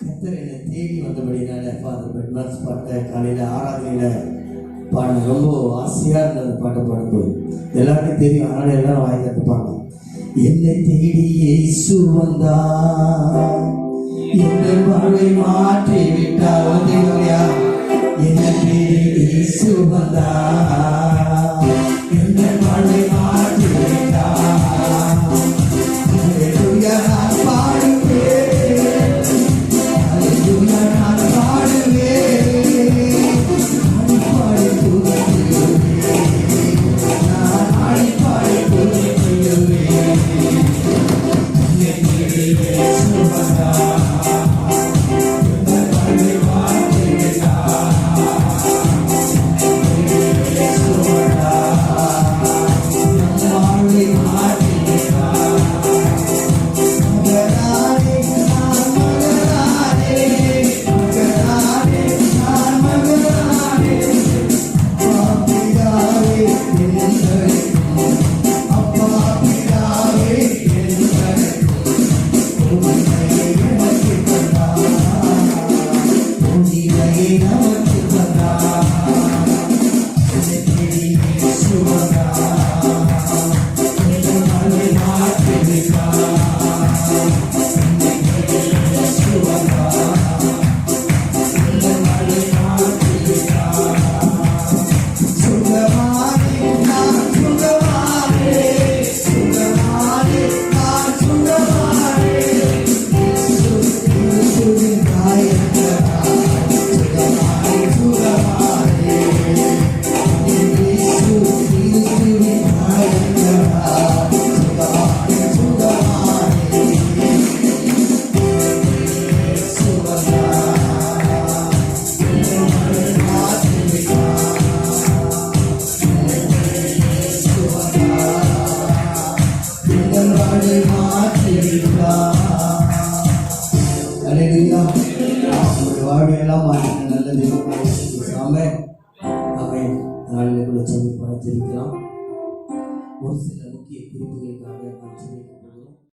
கத்தர் என்னை தேடி வந்தபடினால ஃபாதர் பெட்மாஸ் பாட்டை காலையில் ஆராதனையில் பாடின ரொம்ப ஆசையாக இருந்தது பாட்டை பாடும்போது. எல்லாருக்கும் தெரியும் அதனால எல்லாரும் வாய் கற்றுப்பாங்க என்னை தேடி இயேசு வந்தா என்னை வாழ்வை மாற்றி Thank you. வாழ்வையெல்லாம் மாற்றின நல்ல தெய்வம் சாமே அவை நாளில் கூட சொல்லி படைத்திருக்கலாம் ஒரு சில முக்கிய குறிப்புகள்